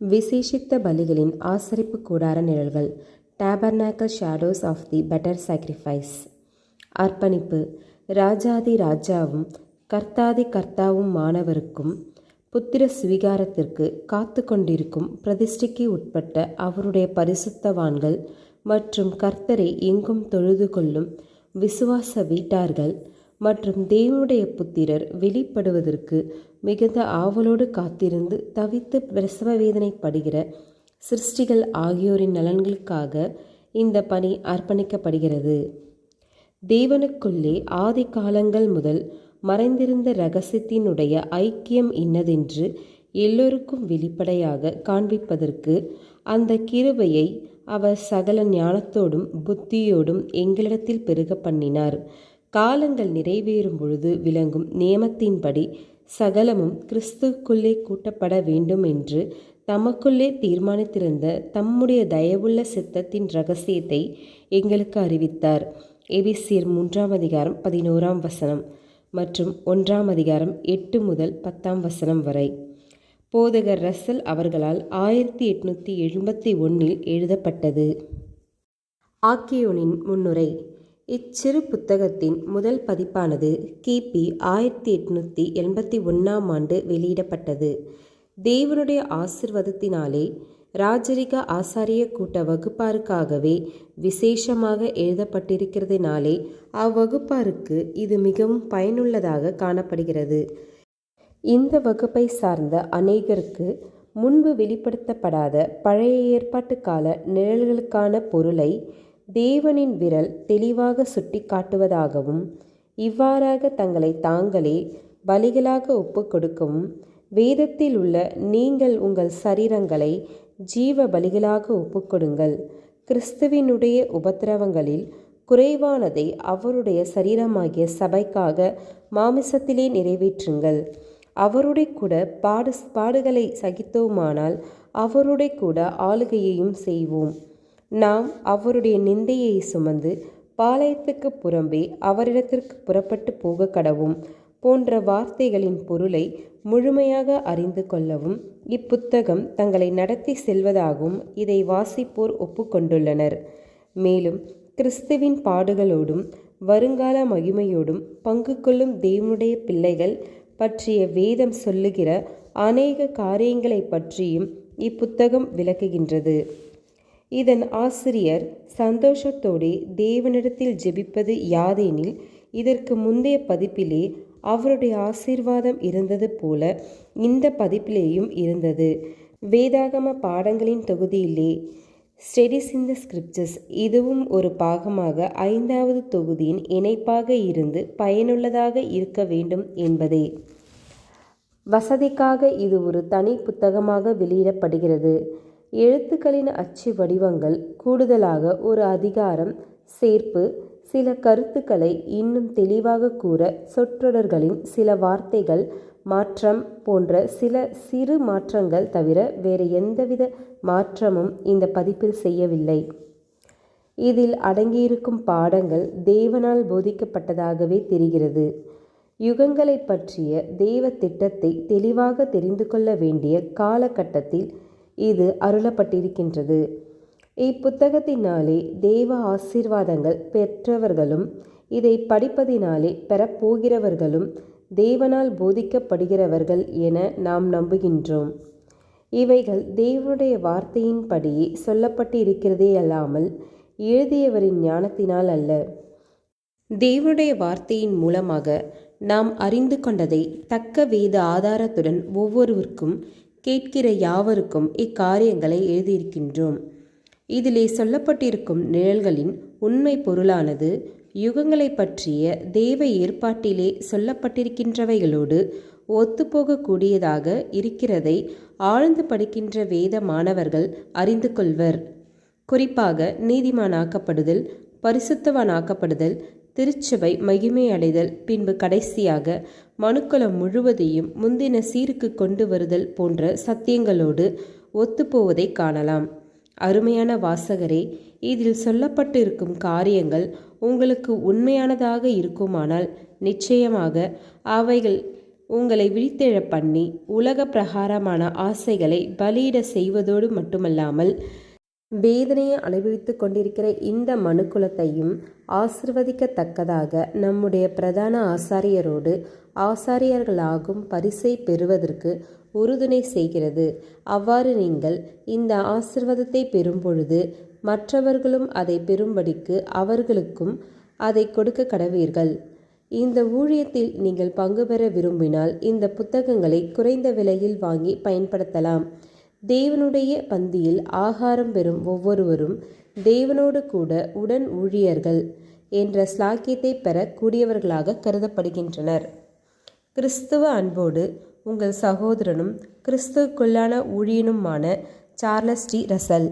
விசேஷித்த பலிகளின் ஆசரிப்பு கூடார நிழல்கள் tabernacle shadows of the better sacrifice அர்ப்பணிப்பு. ராஜாதி ராஜாவும் கர்த்தாதி கர்த்தாவும் மாணவருக்கும் புத்திர சுவீகாரத்திற்கு காத்து கொண்டிருக்கும் பிரதிஷ்டைக்கு உட்பட்ட அவருடைய பரிசுத்தவான்கள் மற்றும் கர்த்தரை எங்கும் தொழுது கொள்ளும் விசுவாச வீட்டார்கள் மற்றும் தேவனுடைய புத்திரர் வெளிப்படுவதற்கு மிகுந்த ஆவலோடு காத்திருந்து தவித்து பிரசவ வேதனைப்படுகிற சிருஷ்டிகள் ஆகியோரின் நலன்களுக்காக இந்த பணி அர்ப்பணிக்கப்படுகிறது. தேவனுக்குள்ளே ஆதி காலங்கள் முதல் மறைந்திருந்த இரகசியத்தினுடைய ஐக்கியம் இன்னதென்று எல்லோருக்கும் வெளிப்படையாக காண்பிப்பதற்கு அந்த கிருபையை அவர் சகல ஞானத்தோடும் புத்தியோடும் எங்களிடத்தில் பெருக பண்ணினார். காலங்கள் நிறைவேறும் பொழுது விளங்கும் நியமத்தின்படி சகலமும் கிறிஸ்துக்குள்ளே கூட்டப்பட வேண்டும் என்று தமக்குள்ளே தீர்மானித்திருந்த தம்முடைய தயவுள்ள சித்தத்தின் ரகசியத்தை எங்களுக்கு அறிவித்தார். எபிசியர் மூன்றாம் அதிகாரம் பதினோராம் வசனம் மற்றும் ஒன்றாம் அதிகாரம் எட்டு முதல் பத்தாம் வசனம் வரை. போதகர் ரசல் அவர்களால் ஆயிரத்தி எட்நூற்றி எழுபத்தி ஒன்றில் எழுதப்பட்டது. ஆக்கியோனின் முன்னுரை. இச்சிறு புத்தகத்தின் முதல் பதிப்பானது கிபி ஆயிரத்தி எட்நூற்றி எண்பத்தி ஒன்றாம் ஆண்டு வெளியிடப்பட்டது. தேவனுடைய ஆசிர்வாதத்தினாலே ராஜரிக ஆசாரிய கூட்ட வகுப்பாருக்காகவே விசேஷமாக எழுதப்பட்டிருக்கிறதுனாலே அவ்வகுப்பாருக்கு இது மிகவும் பயனுள்ளதாக காணப்படுகிறது. இந்த வகுப்பை சார்ந்த அநேகருக்கு முன்பு வெளிப்படுத்தப்படாத பழைய ஏற்பாட்டு கால நிழல்களுக்கான பொருளை தேவனின் விரல் தெளிவாக சுட்டி காட்டுவதாகவும் இவ்வாறாக தங்களை தாங்களே பலிகளாக ஒப்புக்கொடுக்கவும் வேதத்தில் உள்ள நீங்கள் உங்கள் சரீரங்களை ஜீவ பலிகளாக ஒப்புக்கொடுங்கள். கிறிஸ்துவினுடைய உபத்திரவங்களில் குறைவானதை அவருடைய சரீரமாகிய சபைக்காக மாமிசத்திலே நிறைவேற்றுங்கள். அவருடைய கூட பாடு பாடுகளை சகித்தோமானால் அவருடைய கூட ஆளுகையையும் செய்வோம். நாம் அவருடைய நிந்தையை சுமந்து பாளையத்துக்கு புறம்பே அவரிடத்திற்கு புறப்பட்டு போக கடவும் போன்ற வார்த்தைகளின் பொருளை முழுமையாக அறிந்து கொள்ளவும் இப்புத்தகம் தங்களை நடத்தி செல்வதாகவும் இதை வாசிப்போர் ஒப்புக்கொண்டுள்ளனர் மேலும் கிறிஸ்துவின் பாடுகளோடும் வருங்கால மகிமையோடும் பங்கு கொள்ளும் தேவனுடைய பிள்ளைகள் பற்றிய வேதம் சொல்லுகிற அநேக காரியங்களை பற்றியும் இப்புத்தகம் விளக்குகின்றது. இதன் ஆசிரியர் சந்தோஷத்தோடே தேவனிடத்தில் ஜெபிப்பது யாதெனில் இதற்கு முந்தைய பதிப்பிலே அவருடைய ஆசீர்வாதம் இருந்தது போல இந்த பதிப்பிலேயும் இருந்தது. வேதாகம பாடங்களின் தொகுதியிலே ஸ்டெடிஸ் இன் த ஸ்கிரிப்சஸ் இதுவும் ஒரு பாகமாக ஐந்தாவது தொகுதியின் இணைப்பாக இருந்து பயனுள்ளதாக இருக்க வேண்டும் என்பதே. வசதிக்காக இது ஒரு தனி புத்தகமாக வெளியிடப்படுகிறது. எழுத்துக்களின் அச்சு வடிவங்கள் கூடுதலாக ஒரு அதிகாரம் சேர்ப்பு சில கருத்துக்களை இன்னும் தெளிவாக கூற சொற்றொடர்களின் சில வார்த்தைகள் மாற்றம் போன்ற சில சிறு மாற்றங்கள் தவிர வேறு எந்தவித மாற்றமும் இந்த பதிப்பில் செய்யவில்லை. இதில் அடங்கியிருக்கும் பாடங்கள் தேவனால் போதிக்கப்பட்டதாகவே தெரிகிறது. யுகங்களை பற்றிய தெய்வ திட்டத்தை தெளிவாக தெரிந்து கொள்ள வேண்டிய காலகட்டத்தில் இது அருளப்பட்டிருக்கின்றது. இப்புத்தகத்தினாலே தேவ ஆசீர்வாதங்கள் பெற்றவர்களும் இதை படிப்பதினாலே பெறப்போகிறவர்களும் தேவனால் போதிக்கப்படுகிறவர்கள் என நாம் நம்புகின்றோம். இவைகள் தேவனுடைய வார்த்தையின்படியே சொல்லப்பட்டு இருக்கிறதே அல்லாமல் எழுதியவரின் ஞானத்தினால் அல்ல. தேவனுடைய வார்த்தையின் மூலமாக நாம் அறிந்து கொண்டதை தக்க வேத ஆதாரத்துடன் ஒவ்வொருவருக்கும் கேட்கிற யாவருக்கும் இக்காரியங்களை எழுதியிருக்கின்றோம். இதிலே சொல்லப்பட்டிருக்கும் நிழல்களின் உண்மை பொருளானது யுகங்களை பற்றிய தேவ ஏற்பாட்டிலே சொல்லப்பட்டிருக்கின்றவைகளோடு ஒத்துப்போகக்கூடியதாக இருக்கிறதை ஆழ்ந்து படிக்கின்ற வேத மாணவர்கள் அறிந்து கொள்வர். குறிப்பாக நீதிமானாக்கப்படுதல் பரிசுத்தவனாக்கப்படுதல் திருச்சபை மகிமை அடைதல் பின்பு கடைசியாக மனுக்களம் முழுவதையும் முந்தின சீருக்கு கொண்டு வருதல் போன்ற சத்தியங்களோடு ஒத்துப்போவதை காணலாம். அருமையான வாசகரே இதில் சொல்லப்பட்டிருக்கும் காரியங்கள் உங்களுக்கு உண்மையானதாக இருக்குமானால் நிச்சயமாக அவைகள் உங்களை விழித்தெழ பண்ணி உலக பிரகாரமான ஆசைகளை பலியிட செய்வதோடு மட்டுமல்லாமல் வேதனையை அனுபவித்து கொண்டிருக்கிற இந்த மனுக்குலத்தையும் ஆசிர்வதிக்கத்தக்கதாக நம்முடைய பிரதான ஆசாரியரோடு ஆசாரியர்களாகும் பரிசை பெறுவதற்கு உறுதுணை செய்கிறது. அவ்வாறு நீங்கள் இந்த ஆசிர்வாதத்தை பெறும்பொழுது மற்றவர்களும் அதை பெறும்படிக்கு அவர்களுக்கும் அதை கொடுக்க கடவீர்கள். இந்த ஊழியத்தில் நீங்கள் பங்கு பெற விரும்பினால் இந்த புத்தகங்களை குறைந்த விலையில் வாங்கி பயன்படுத்தலாம். தேவனுடைய பந்தியில் ஆகாரம் பெறும் ஒவ்வொருவரும் தேவனோடு கூட உடன் ஊழியர்கள் என்ற ஸ்லாக்கியத்தை பெற கூடியவர்களாக கருதப்படுகின்றனர். கிறிஸ்துவ அன்போடு உங்கள் சகோதரனும் கிறிஸ்துக்குள்ளான ஊழியனுமான சார்லஸ் டி ரசல்